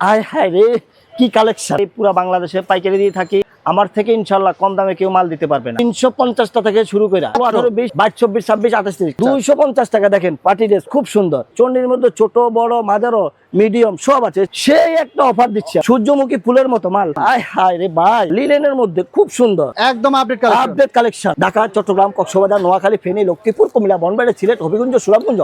আয় হায় রে কি কালেকশন পুরো বাংলাদেশে পাইকারি দিয়ে থাকি। আমার থেকে ইনশাল্লাহ কম দামে কেউ মাল দিতে পারবে না। তিনশো পঞ্চাশটা থেকে শুরু করে আঠারো বিশ বাইশ চব্বিশ ছাব্বিশ আঠাশ তিরিশ দুইশো পঞ্চাশ টাকা দেখেন পার্টি ড্রেস খুব সুন্দর। চন্ডির মধ্যে ছোট বড় মাঝারো মিডিয়াম সব আছে। সেই একটা অফার দিচ্ছে। সূর্যমুখী ফুলের মতো মাল। আয় হায় রে ভাই লিলেনের মধ্যে খুব সুন্দর। একদম update update collection Dhaka Chittagong Cox's Bazar Noakhali Feni Lakshmipur Comilla Banbari Sylhet Habiganj Suramganj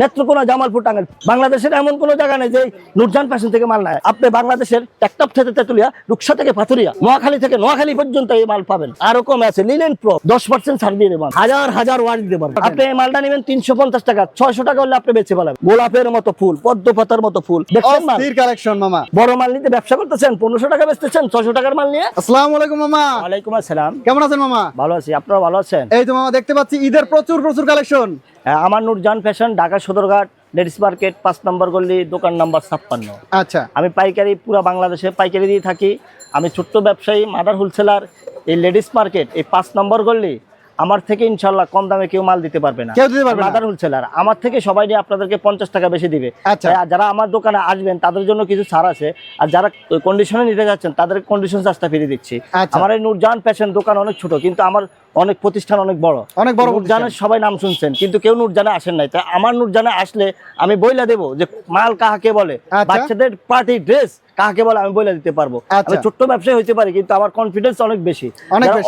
Netrokona Jamalpur Tangail. বাংলাদেশের এমন কোনো জায়গা নেই যে নুরজান ফ্যাশন থেকে মাল নেয়। আপনি বাংলাদেশের টেকটপ থেকে তেতুলিয়া রুকসা থেকে পাথুরিয়া নোয়াখালী থেকে নোয়াখালী পর্যন্ত এই মাল পাবেন। আরও কম আছে লিলেন প্রো দশ পার্সেন্ট ছাড় দিয়ে দেবেন। হাজার হাজার ওয়ার্ড দিতে পারবেন। আপনি এই মালটা নেবেন তিনশো পঞ্চাশ টাকা ছয়শো টাকা হলে আপনি বেঁচে পাবেন গোলাপের মতো ফুল পদ্ম পাতার মতো ফুল। দেখছেন কালেকশন মামা। বড় মাল নিতে ব্যবসা করতেছেন পনেরোশো টাকা বেচতেছেন ছয়শো টাকার মাল নিয়ে? আসসালাম আলাইকুম মামা। ওয়ালাইকুম আসসালাম। কেমন আছেন মামা? ভালো আছি আপনারা ভালো আছেন? এই তো মামা দেখতে পাচ্ছি ঈদের প্রচুর প্রচুর কালেকশন হ্যাঁ, আমার Nurjan fashion Dhaka Sadarghat ladies market পাঁচ নম্বর গল্লি দোকান নাম্বার ছাপ্পান্ন। আচ্ছা। আমি পাইকারি পুরো বাংলাদেশে পাইকারি দিয়ে থাকি। আমি ছোট্ট ব্যবসায়ী মাদার হোলসেলার। এই লেডিস মার্কেট এই পাঁচ নম্বর গল্লি আমার থেকে ইনশাল্লাহ কম দামে কেউ মাল দিতে পারবে না কেউ দিতে পারবে না? হোলসেলার আমার থেকে সবাই নিয়ে আপনাদেরকে পঞ্চাশ টাকা বেশি দিবে আচ্ছা। যারা আমার দোকানে আসবেন তাদের জন্য কিছু ছাড় আছে আর যারা কন্ডিশনে নিতে যাচ্ছেন তাদের কন্ডিশন চার্জটা ফিরিয়ে দিচ্ছি আচ্ছা। আমার এই নূরজান ফ্যাশন দোকান অনেক ছোট কিন্তু আমার অনেক প্রতিষ্ঠান অনেক বড় অনেক বড় নূরজানের সবাই নাম শুনছেন কিন্তু কেউ নূরজানে আসেন নাই তাই আমার নূরজানে আসলে আমি বইলা দেবো যে মাল কাহাকে বলে আচ্ছা। বাচ্চাদের পার্টি ড্রেস কাহাকে বলে আমি বলে দিতে পারব। আচ্ছা। আমি ছোট্ট ব্যবসায়ী হতে পারি কিন্তু আমার কনফিডেন্স অনেক বেশি।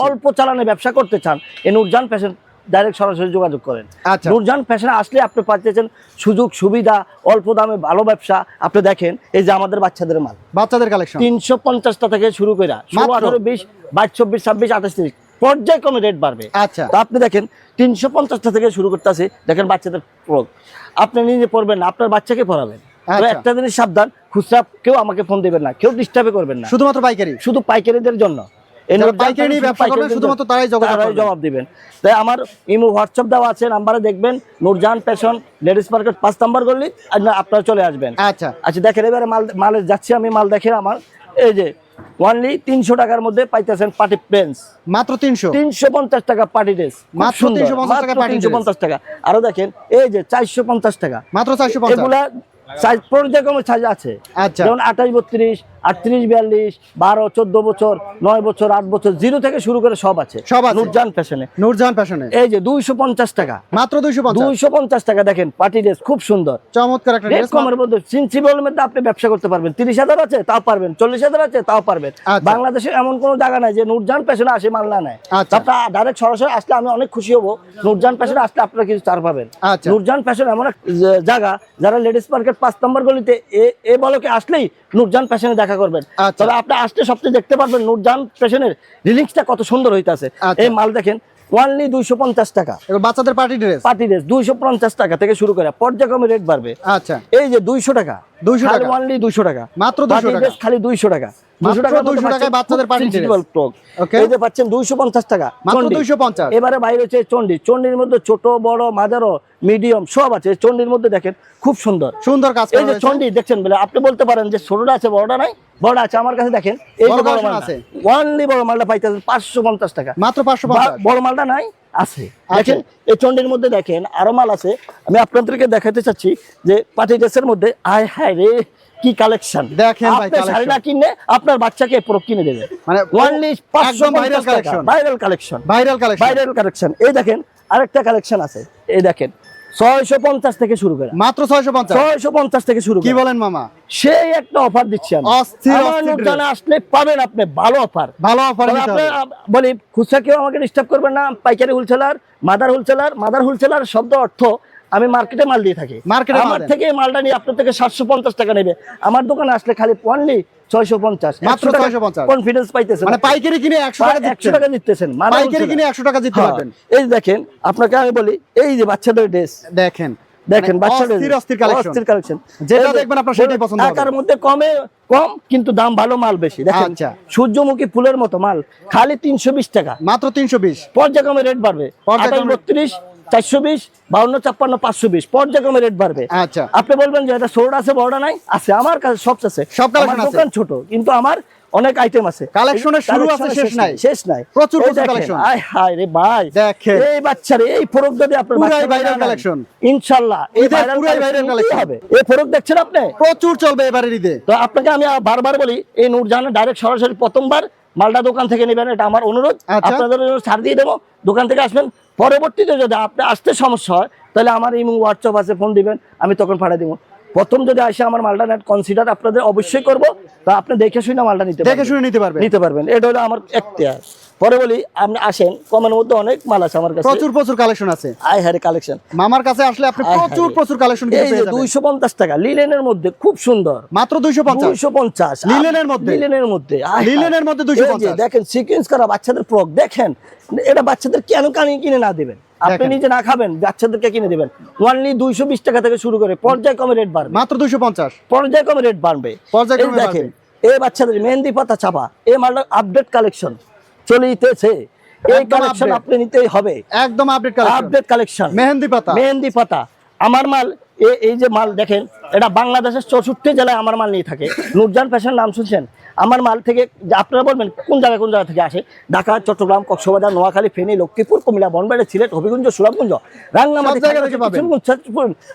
অল্প চালানে ব্যবসা করতে চান এই নূরজান ফ্যাশন ডাইরেক্ট সরাসরি যোগাযোগ করেন। আচ্ছা। নূরজান ফ্যাশনে আসলে আপনি পাচ্ছেন সুযোগ সুবিধা অল্প দামে ভালো ব্যবসা। আপনি দেখেন এই যে আমাদের বাচ্চাদের মাল। বাচ্চাদের কালেকশন তিনশো পঞ্চাশটা থেকে শুরু করে ষোলো আঠারো বিশ বাইশ চব্বিশ ছাব্বিশ আঠাশ তিরিশ পর্যায়ক্রমে রেট বাড়বে। আচ্ছা। তো আপনি দেখেন তিনশো পঞ্চাশটা থেকে শুরু করতেছে দেখেন বাচ্চাদের আপনি নিজে পড়বেন না আপনার বাচ্চাকে পড়াবেন। তো আচ্ছা। একটা জিনিস সাবধান খুচরা কেউ আমাকে ফোন দেবেন না কেউ ডিস্টার্বে করবেন না। শুধুমাত্র পাইকারি? শুধু পাইকারিদের জন্য। জবাব দিবেন। তাই আমার ইমো হোয়াটসঅ্যাপ দেওয়া আছে নাম্বারে দেখবেন। নূরজাহান ফ্যাশন লেডিস মার্কেট পাঁচ নাম্বার আপনারা চলে আসবেন। আচ্ছা। আচ্ছা দেখেন এবারে মাল মালে যাচ্ছি আমি মাল দেখেন আমার। এই যে ওয়ানলি তিনশো টাকার মধ্যে পাইতেছেন পার্টি প্লেন্স মাত্র তিনশো? তিনশো পঞ্চাশ টাকা পার্টি ড্রেস মাত্র 350 তিনশো পঞ্চাশ টাকা। আরও দেখেন এই যে চারশো পঞ্চাশ টাকা। মাত্র চারশো পঞ্চাশ। এগুলা সাইজ পর্যায়ক্রমে সাইজ আছে আচ্ছা। যেমন আঠাশ বত্রিশ আটত্রিশ বিয়াল্লিশ বারো চোদ্দ বছর নয় বছর আট বছর জিরো থেকে শুরু করে সব আছে। সব আছে। নুরজান ফ্যাশনে। নূরজাহান ফ্যাশনে। এই যে দুইশো পঞ্চাশ টাকা। মাত্র দুইশো দুইশো পঞ্চাশ টাকা দেখেন পার্টি ড্রেস খুব সুন্দর। চমৎকার একটা ড্রেস কমের মধ্যে সিনসিবলের মধ্যে আপনি ব্যবসা করতে পারবেন। তিরিশ হাজার আছে তাও পারবেন। চল্লিশ হাজার আছে তাও পারবেন। আচ্ছা। বাংলাদেশে এমন কোনো জায়গা নাই যে নুরজান পেশনে আসে মাল না নেয়। আচ্ছা। আপনার ডাইরেক্ট সরাসরি আসলে আমি অনেক খুশি হব। নুরজান পেশনে আসলে আপনারা কিছু চার পাবেন। আচ্ছা। নুরজান ফ্যাশন এমন এক জায়গা যারা লেডিস মার্কেট পাঁচ নম্বর গলিতে এ- এ বলকে আসলেই নুরজান ফ্যাশনে দেখা করবেন আচ্ছা। তবে আপনি আসলে সবচেয়ে দেখতে পারবেন নুরজান ফ্যাশনের রিলিংসটা কত সুন্দর হইতাছে আচ্ছা। এই মাল দেখেন ওয়ানলি দুইশো পঞ্চাশ টাকা এবার বাচ্চাদের পার্টি ড্রেস পার্টি ড্রেস দুইশো পঞ্চাশ টাকা থেকে শুরু করে পর্যায়ক্রমে রেট বাড়বে আচ্ছা এই যে দুইশো টাকা 200 টাকা। ওয়ানলি দুইশো টাকা মাত্র 200 Party টাকা। খালি দুইশো টাকা মাত্র 200 200 মধ্যে টাকায় পাচ্ছেন। বাচ্চাদের খুব party dress। sensible frock। Okay. এই যে পাচ্ছেন দুইশো পঞ্চাশ টাকা। মাত্র চণ্ডী। 250 এবারে বাইরে হচ্ছে চন্ডি চন্ডির মধ্যে ছোট বড় মাঝারো মিডিয়াম সব আছে। চন্ডির মধ্যে দেখেন খুব সুন্দর। সুন্দর কাজ এই যে চন্ডি দেখছেন বলে আপনি বলতে পারেন যে ছোটটা আছে বড়টা নাই? বড় আছে আমার কাছে দেখেন এই যে বড় মালটা। আছে। ওয়ানলি বড় মালটা পাইতেছেন পাঁচশো পঞ্চাশ টাকা। মাত্র পাঁচশো বড় মালটা নাই আছে। দেখেন এই চন্ডির মধ্যে দেখেন আরও মাল আছে। আমি আপনাদেরকে দেখাতে চাচ্ছি যে ড্রেসের মধ্যে আয় হায় রে কি কালেকশন দেখেন ভাই। শাড়িটা কিনে আপনার বাচ্চাকে পুরো কিনে দেবে। মানে viral viral collection viral collection viral collection এই দেখেন আরেকটা কালেকশন আছে। এই দেখেন ছয়শো পঞ্চাশ থেকে শুরু করে। মাত্র ছয়শো পঞ্চাশ। ছয়শো পঞ্চাশ থেকে শুরু কি বলেন মামা? সেই একটা অফার দিচ্ছি আমি। অস্থির, অস্থির নুরজানে আসলে পাবেন আপনি ভালো অফার ভালো অফার বলি খুচরা কেউ আমাকে ডিস্টার্ব করবেন না। পাইকারি wholesaler mother wholesaler mother wholesaler শব্দ অর্থ আমি মার্কেটে মাল দিয়ে থাকি। মাল আমার থেকে মালটা নিয়ে আপনার থেকে সাতশো পঞ্চাশ টাকা নেবে। আমার দোকানে আসলে খালি অনলি ছয়শো পঞ্চাশ। মাত্র 650 কনফিডেন্স পাইতেছেন মানে পাইকারি কিনে একশো টাকা একশো টাকা দিতেছেন পাইকারি কিনে একশো টাকা দিতে হ্যাঁ, পারবেন? এই যে দেখেন আপনাকে আমি বলি এই যে বাচ্চাদের ড্রেস দেখেন। দেখেন মানে বাচ্চাদের অস্থির অস্থির কালেকশন অস্থির কালেকশন যেটা দেখবেন আপনার সেটাই পছন্দ হবে। টাকার মধ্যে কমে কম কিন্তু দাম ভালো মাল বেশি। দেখেন আচ্ছা। সূর্যমুখী ফুলের মতো মাল খালি তিনশো বিশ টাকা। মাত্র তিনশো বিশ। পর্যায়ক্রমে রেট বাড়বে। বত্রিশ চারশো বিশ বাউন্ন ছাপ্পান্ন পাঁচশো বিশ। পর্যায়ক্রমে রেট বাড়বে। আচ্ছা। আপনি বলবেন যে এটা আছে বড়টা নাই? আছে আমার কাছে সব আছে। সব। দোকান ছোট কিন্তু আমার অনেক আইটেম আছে। Collection-এর শুরু আছে, শেষ নাই। শেষ নাই। প্রচুর আয় হায় রে ভাই। দেখেন। এই বাচ্চারে এই ফরক আপনার পুরাই বাচ্চা viral না নেন, collection। ইনশাআল্লাহ এই পুরাই collection। হবে। এই ফরক দেখছেন আপনি? প্রচুর চলবে এবারের ঈদে। তো আপনাকে আমি বারবার বলি এই নূরজাহানের ডাইরেক্ট সরাসরি প্রথমবার মালদা দোকান থেকে নেবেন এটা আমার অনুরোধ। আচ্ছা। আপনাদের ছাড় দিয়ে দেবো দোকান থেকে আসবেন। পরবর্তীতে যদি আপনি আসতে সমস্যা হয় তাহলে আমার এই হোয়াটসঅ্যাপ আছে ফোন দিবেন আমি তখন পাঠিয়ে দিব। প্রথম যদি আসে আমার মালটা নেট কনসিডার আপনাদের অবশ্যই করব। তা আপনি দেখে শুনে মালটা নিতে দেখে শুনে নিতে পারবে নিতে পারবেন। এটা হলো আমার এখতিয়ার। পরে বলি আপনি আসেন কমের মধ্যে অনেক মাল আছে আমার কাছে। প্রচুর প্রচুর কালেকশন আছে। আই হ্যারে কালেকশন মামার কাছে আসলে আপনি প্রচুর। প্রচুর কালেকশন এই যে দুইশো পঞ্চাশ টাকা লিলেনের মধ্যে খুব সুন্দর। মাত্র দুইশো পঞ্চাশ। দুইশো পঞ্চাশ। লিলেনের মধ্যে? লিলেনের মধ্যে। লিলেনের মধ্যে 250 দেখেন সিকোয়েন্স করা বাচ্চাদের ফ্রক দেখেন এটা বাচ্চাদের কেন কানি কিনে না দেবেন? আপনি নিজে না খাবেন বাচ্চাদেরকে কিনে দেবেন। ওয়ানলি দুইশো বিশ টাকা থেকে শুরু করে পর্যায় কমে রেট বাড়বে। মাত্র দুইশো পঞ্চাশ। পর্যায় কমে রেট বাড়বে। পর্যায় দেখেন এই বাচ্চাদের মেহেন্দি পাতা চাপা এই মালটা আপডেট কালেকশন চলিতেছে। এই কালেকশন আপনি নিতেই হবে। একদম update collection update collection mehndi পাতা। মেহেন্দি পাতা। আমার মাল এই যে মাল দেখেন এটা বাংলাদেশের চৌষট্টি জেলায় আমার মাল নিয়ে থাকে। নুরজান ফ্যাশন নাম শুনছেন? আমার মাল থেকে আপনারা বলবেন কোন জায়গায় কোন জায়গা থেকে আসে? ঢাকা চট্টগ্রাম কক্সবাজার নোয়াখালী ফেনী লক্ষ্মীপুর কুমিল্লা বনবাড়ি সিলেট হবিগঞ্জ সুরামগঞ্জ রাঙ্গামাটি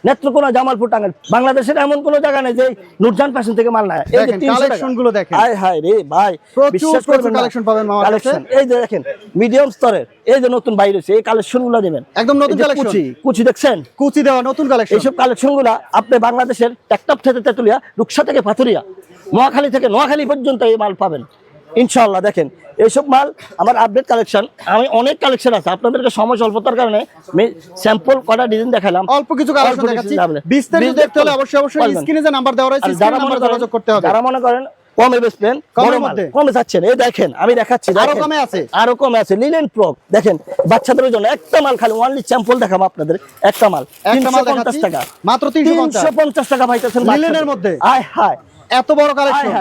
নেত্রকোনা জামালপুর টাঙ্গাইল। বাংলাদেশের এমন কোনো জায়গা নেই যে নুরজান ফ্যাশন থেকে মাল নেয়। এই যে দেখেন, 300 টাকা। collection গুলো দেখেন। আয় হায় রে ভাই বিশ্বাস করবেন না। collection পাবেন মামার এই যে দেখেন মিডিয়াম স্তরের এই যে নতুন বাইরে এই কালেকশনগুলো দেবেন একদম নতুন কুচি কুচি দেখছেন? কুচি দেওয়া নতুন কালেকশন। এইসব কালেকশনগুলা আপনি বাংলাদেশের টেকটপ থেকে তেতুলিয়া রুকসা থেকে পাথুরিয়া নোয়াখালী থেকে নোয়াখালী পর্যন্ত এই মাল পাবেন। ইনশাল্লাহ দেখেন এইসব মাল আমার আপডেট কালেকশন আমি অনেক কালেকশন আছে আপনাদেরকে সময় স্বল্পতার কারণে আমি স্যাম্পল কটা ডিজাইন দেখালাম অল্প কিছু কালেকশন দেখাচ্ছি। বিস্তারিত বিস্তারিত দেখতে হলে অবশ্যই অবশ্যই স্ক্রিনে যে নাম্বার দেওয়া রয়েছে আর স্ক্রিনে যারা মনে করেন কমে কমের মধ্যে? কমে যাচ্ছেন। এই দেখেন আমি দেখাচ্ছি আরও কমে আছে? আরও কমে আছে লিলেন প্রক দেখেন বাচ্চাদের জন্য একটা মাল খালি ওয়ানলি স্যাম্পল দেখাবো আপনাদের একটা মাল একটা মাল 350 টাকা। মাত্র 350 350 টাকা পাইতেছেন লিলেনের মধ্যে? আয় হায়। এত বড় কালেকশন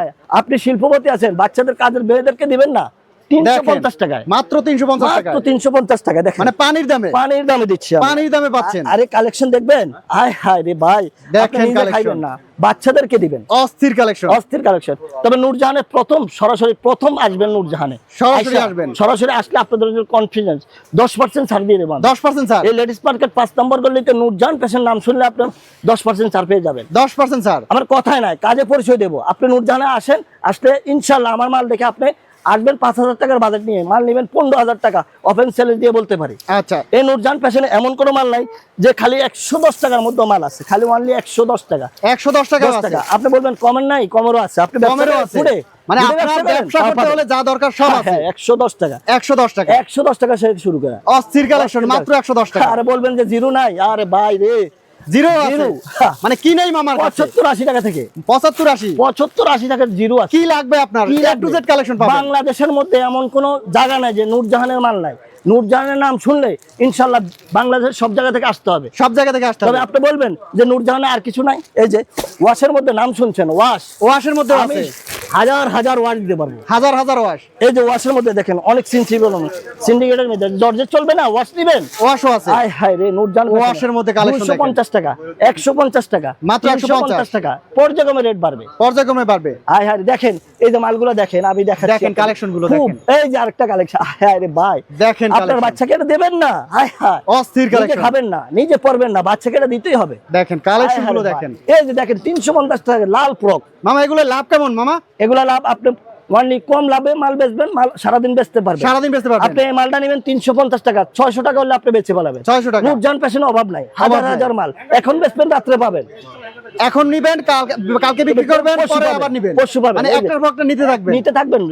আপনি শিল্পপতি আছেন বাচ্চাদের কাজের মেয়েদেরকে দিবেন না? তিনশো দেখেন পঞ্চাশ টাকায়। মাত্র 350 টাকা মাত্র তিনশো পঞ্চাশ টাকা দেখেন। মানে পানির দামে। পানির দামে দিচ্ছি পানির দামে পাচ্ছেন। আরে কালেকশন দেখবেন? আয় হায় রে ভাই দেখেন আপনি নিজে collection। খাইবেন না। বাচ্চাদেরকে দিবেন। অস্থির কালেকশন অস্থির কালেকশন তবে নূরজাহানের প্রথম সরাসরি প্রথম আসবেন নূরজাহানে। সরাসরি আসবেন। সরাসরি আসলে আপনাদের জন্য কনফিডেন্স দশ পার্সেন্ট ছাড় দিয়ে দেবেন। 10% এই লেডিস মার্কেট পাঁচ নম্বর গলিতে নূরজাহান পেশেন্ট নাম শুনলে আপনার দশ পার্সেন্ট ছাড় পেয়ে যাবেন। 10% স্যার আমার কথাই নাই কাজে পরিচয় দেবো। আপনি নূরজাহানে আসেন আসলে ইনশাল্লাহ আমার মাল দেখে আপনি আসবেন পাঁচ হাজার টাকার বাজেট নিয়ে মাল নেবেন পনেরো হাজার টাকা অফেন চ্যালেঞ্জ দিয়ে বলতে পারি। আচ্ছা। এই নূরজাহান ফ্যাশনে এমন কোনো মাল নাই যে খালি একশো দশ টাকার মধ্যে মাল আছে খালি অনলি একশো দশ টাকা। 110 টাকা দশ টাকা। আপনি বলবেন কমের নাই কমেরও আছে আপনি কমেরও আছে। মানে আপনার ব্যবসা করতে হলে যা দরকার সব হ্যাঁ, আছে। হ্যাঁ, একশো দশ টাকা। 110 টাকা। একশো দশ টাকা শুরু করা। অস্থির কালেকশন মাত্র 110 টাকা। আরে বলবেন যে জিরো নাই আরে ভাই রে। Zero zero. মানে কি নেই মামার পঁচাত্তর আশি টাকা থেকে। 75 80 পঁচাত্তর আশি টাকার জিরো আছে। কি লাগবে আপনার? কালেকশন পাবেন। বাংলাদেশের মধ্যে এমন কোন জায়গা নাই যে নূরজাহানের মাল নাই। নূরজাহানের নাম শুনলে ইনশাল্লাহ বাংলাদেশের সব জায়গা থেকে আসতে হবে। সব জায়গা থেকে আসতে হবে। আপনি বলবেন যে নূরজাহানে আর কিছু নাই? এই যে ওয়াশের মধ্যে নাম শুনছেন ওয়াশ। ওয়াশের মধ্যে আমি হাজার হাজার ওয়াশ দিতে পারব। হাজার হাজার ওয়াশ। এই যে ওয়াশের মধ্যে দেখেন অনেক সিনসিবল সিন্ডিকেটের মধ্যে। জর্জের চলবে না? ওয়াশ নিবেন ওয়াশও আছে। আয় হায় রে নূরজাহান ওয়াশের মধ্যে দুশো পঞ্চাশ টাকা একশো পঞ্চাশ টাকা মাত্র 150 টাকা। পর্যায়ক্রমে রেট বাড়বে। পর্যায়ক্রমে বাড়বে। আয় হায় রে, দেখেন এই যে মালগুলো দেখেন আমি দেখাচ্ছি দেখেন, কালেকশনগুলো দেখেন। এই যে আরেকটা কালেকশন হায় রে ভাই। দেখেন আপনার বাচ্চাকে এটা দেবেন না। হায় হায়। অস্থির কালেকশন। খাবেন না নিজে পড়বেন না বাচ্চাকে এটা দিতেই হবে। দেখেন কালেকশনগুলো দেখেন। এই যে দেখেন তিনশো পঞ্চাশ টাকা লাল ফ্রক। মামা এগুলো লাভ কেমন মামা? এগুলা লাভ আপনি অনলি কম লাভে মাল বেচবেন মাল সারাদিন বেচতে পারবেন। সারাদিন বেচতে পারবেন। আপনি এই মালটা নেবেন তিনশো পঞ্চাশ টাকা ছয়শো টাকা হলে আপনি বেচে পালাবেন 600 টাকা। নূরজাহান ফ্যাশনে অভাব নাই হাজার হাজার মাল। এখন বেচবেন রাত্রে পাবেন। এখন নিবেন কালকে বিক্রি করবেন পরে আবার নিবেন। পরশু পাবেন, মানে একটার পর একটা নিতে থাকবেন। নিতে থাকবেন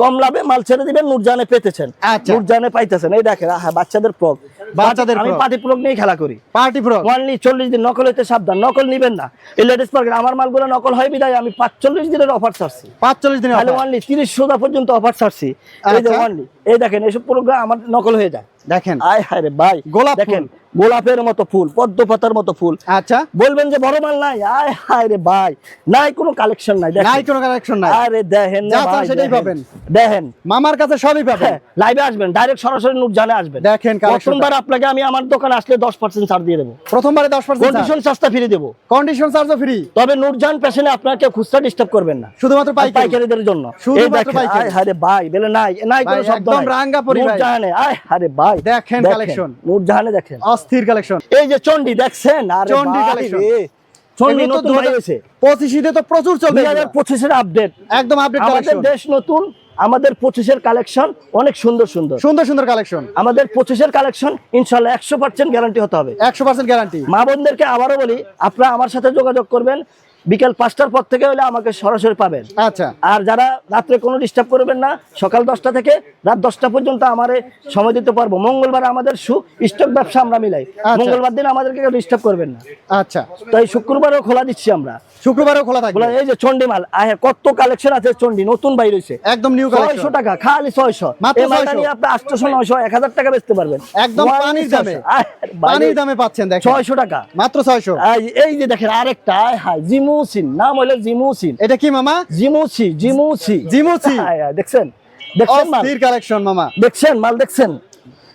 কম লাভে মাল ছেড়ে দিবেন নূরজাহানে পেতেছেন। আচ্ছা। নূরজাহানে পাইতেছেন এই দেখেন আহা বাচ্চাদের প্রক বাচ্চাদের আমি পার্টি প্রক নিয়ে খেলা করি। পার্টি ফ্রক ওয়ানলি চল্লিশ দিন নকল হইতে সাবধান নকল নিবেন না। এই লেডিস পার্কের আমার মালগুলো নকল হয় বিদায় আমি পাঁচচল্লিশ দিনের অফার ছাড়ছি। পাঁচচল্লিশ দিনে তাহলে offer। ওয়ানলি তিরিশ সোজা পর্যন্ত অফার ছাড়ছি। এই যে আচ্ছা। ওয়ানলি এই দেখেন এসব প্রোগ্রাম আমার নকল হয়ে যায়। দেখেন। আয় হায় রে ভাই গোলাপ দেখেন গোলাপের মতো ফুল পদ্ম পাতার মতো ফুল। আচ্ছা। বলবেন যে বড় মাল নাই? আয় হায় রে ভাই। নাই কোনো কালেকশন নাই দেখেন। নাই কোনো কালেকশন নাই। আরে দেখেন না যা ভাই, সেটাই পাবেন। দেখেন। মামার কাছে সবই পাবেন। লাইভে আসবেন ডাইরেক্ট সরাসরি নুরজানে আসবেন। দেখেন কালেকশন প্রথমবার আপনাকে আমি আমার দোকানে আসলে দশ পার্সেন্ট ছাড় দিয়ে দেবো। প্রথমবারে দশ পার্সেন্ট কন্ডিশন সস্তা ফিরে দেবো। কন্ডিশন চার্জও ফ্রি তবে নুরজান পেশনে আপনাকে খুচরা ডিস্টার্ব করবেন না। শুধুমাত্র পাইকারিদের জন্য। শুধুমাত্র পাইকারি। আয় হারে ভাই বলে নাই নাই কোনো শব্দ একদম নাই। রাঙ্গাপুরি ভাই। নূরজাহানে আয় হারে ভাই। দেখেন collection। নূরজাহানে দেখেন। অস্থির কালেকশন এই যে চন্ডি দেখছেন? আর চন্ডি নতুন পঁচিশে তো প্রচুর চলবে দুই হাজার পঁচিশের আপডেট একদম আপডেট আমাদের কালেকশন দেশ নতুন আমাদের পঁচিশের কালেকশন অনেক সুন্দর সুন্দর। সুন্দর সুন্দর কালেকশন আমাদের পঁচিশের কালেকশন ইনশাল্লাহ একশো পার্সেন্ট গ্যারান্টি হতে হবে। একশো পার্সেন্ট গ্যারান্টি মা বোনদেরকে আবারও বলি আপনারা আমার সাথে যোগাযোগ করবেন। বিকেল পাঁচটার পর থেকে হলে আমাকে সরাসরি পাবেন। আচ্ছা। আর যারা রাত্রে কোনো ডিস্টার্ব করবেন না সকাল দশটা থেকে রাত দশটা পর্যন্ত আমারে সময় দিতে পারব। মঙ্গলবার আমাদের সু স্টক ব্যবসা আমরা মিলাই। আচ্ছা। মঙ্গলবার দিন আমাদেরকে কেউ ডিস্টার্ব করবেন না। আচ্ছা। তাই শুক্রবারও খোলা দিচ্ছি আমরা। শুক্রবারও খোলা থাকবে। এই যে চন্ডিমাল আহে কত কালেকশন আছে চন্ডি নতুন বাইর হয়েছে একদম নিউ ছয়শো কালেকশন টাকা খালি ছয়শো। মাত্র 600 আপনি আটশোশো নয়শো এক হাজার টাকা বেচতে পারবেন। একদম পানির দামে। পানির দামে পাচ্ছেন দেখেন। ছয়শো টাকা। মাত্র ছয়শো। এই- এই যে দেখেন আরেকটা আয় হায় জিমুসিন নাম হলো জিমুসিন। এটা কি মামা? জিমুসি জিমুসি। জিমুচি আয়, আয়, দেখছেন? দেখছেন মাল? অস্থির কালেকশন মামা। দেখছেন মাল দেখছেন?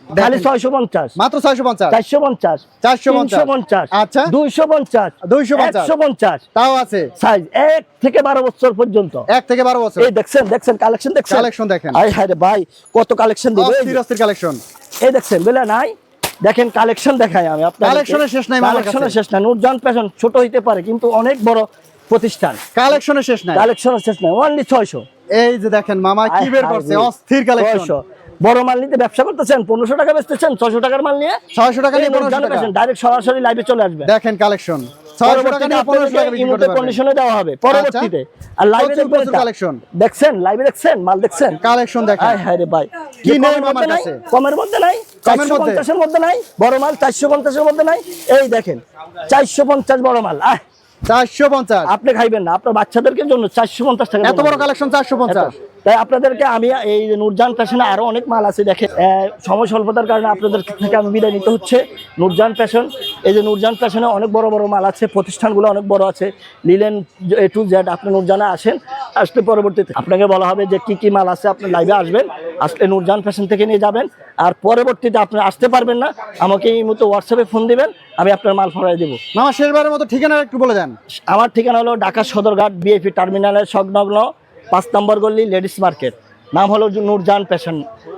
খালি। ছয়শো পঞ্চাশ। মাত্র ছয়শো পঞ্চাশ? চারশো পঞ্চাশ। 450 তিনশো পঞ্চাশ। আচ্ছা। দুইশো পঞ্চাশ। 250 একশো পঞ্চাশ। তাও আছে। সাইজ এক থেকে বারো বছর পর্যন্ত। এক থেকে বারো বছর। এই দেখছেন দেখছেন কালেকশন দেখছেন? কালেকশন দেখেন। হায় রে ভাই কত কালেকশন দিবে অস্থির অস্থির কালেকশন এই দেখছেন বেলা নাই? দেখেন কালেকশন দেখাই আমি আপনার Collection শেষ নাই কালেকশনের শেষ নাই। নূরজান ফ্যাশন ছোট হইতে পারে কিন্তু অনেক বড় প্রতিষ্ঠান। কালেকশনের শেষ নাই? কালেকশনের শেষ নাই। অনলি ছয়শো। এই যে দেখেন মামা কি বের করছে? অস্থির কালেকশন বড় মাল নিতে ব্যবসা করতেছেন? পনেরোশো টাকা বেচতেছেন? ছয়শো টাকার মাল নিয়ে? ছয়শো টাকা নিয়ে পনেরোশো টাকা। ডাইরেক্ট সরাসরি লাইভে চলে আসবে। দেখেন কালেকশন কালেকশন দেখছেন? লাইভে দেখছেন? মাল দেখছেন? কালেকশন দেখেন। কমের মধ্যে নাই, চারশো? পঞ্চাশের মধ্যে নাই বড় মাল চারশো পঞ্চাশের মধ্যে নাই। এই দেখেন চারশো পঞ্চাশ বড় মাল আহ, চারশো পঞ্চাশ। আপনি খাইবেন না আপনার বাচ্চাদেরকে জন্য চারশো পঞ্চাশ টাকা এত বড় কালেকশন চারশো পঞ্চাশ। তাই আপনাদেরকে আমি এই যে নূরজান ফ্যাশনে আরও অনেক মাল আছে দেখে সময় স্বল্পতার কারণে আপনাদের থেকে আমি বিদায় নিতে হচ্ছে। নূরজান ফ্যাশন এই যে নূরজান ফ্যাশনে অনেক বড় বড় মাল আছে প্রতিষ্ঠানগুলো অনেক বড় আছে। লিলেন এ টু জেড আপনি নূরজানে আসেন। আসলে পরবর্তীতে আপনাকে বলা হবে যে কি কি মাল আছে আপনি লাইভে আসবেন। আসলে নূরজান ফ্যাশন থেকে নিয়ে যাবেন। আর পরবর্তীতে আপনি আসতে পারবেন না আমাকে এই মতো হোয়াটসঅ্যাপে ফোন দিবেন আমি আপনার মাল ফরাই দেবো। মামা শেষবারের মতো ঠিকানা একটু বলে দেন। আমার ঠিকানা হলো ঢাকা সদরঘাট বিএপি টার্মিনালের সংলগ্ন পাঁচ নম্বর গল্লি লেডিস মার্কেট। নাম হলো নূরজান প্যাশন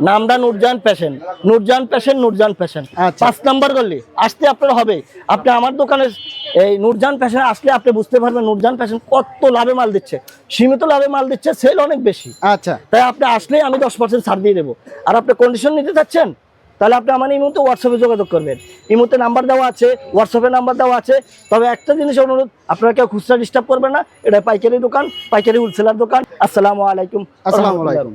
নামটা Nurjan passion Nurjan passion Nurjan passion আচ্ছা। পাঁচ নম্বর গল্লি আসতে আপনার হবে। আপনি আমার দোকানে এই নূরজান প্যাশনে আসলে আপনি বুঝতে পারবেন নূরজান প্যাশন কত লাভে মাল দিচ্ছে। সীমিত লাভে মাল দিচ্ছে সেল অনেক বেশি। আচ্ছা। তাই আপনি আসলেই আমি দশ পার্সেন্ট ছাড় দিয়ে দেবো। আর আপনি কন্ডিশন নিতে চাচ্ছেন তাহলে আপনি আমার এই মুহূর্তে হোয়াটসঅ্যাপে যোগাযোগ করবেন। এই মুহূর্তে নাম্বার দেওয়া আছে হোয়াটসঅ্যাপে নাম্বার দেওয়া আছে। তবে একটা জিনিস অনুরোধ আপনারা কেউ খুচরা ডিস্টার্ব করবেন না। এটা পাইকারি দোকান পাইকারি হোলসেলার দোকান। আসসালামু আলাইকুম। আসসালামু আলাইকুম।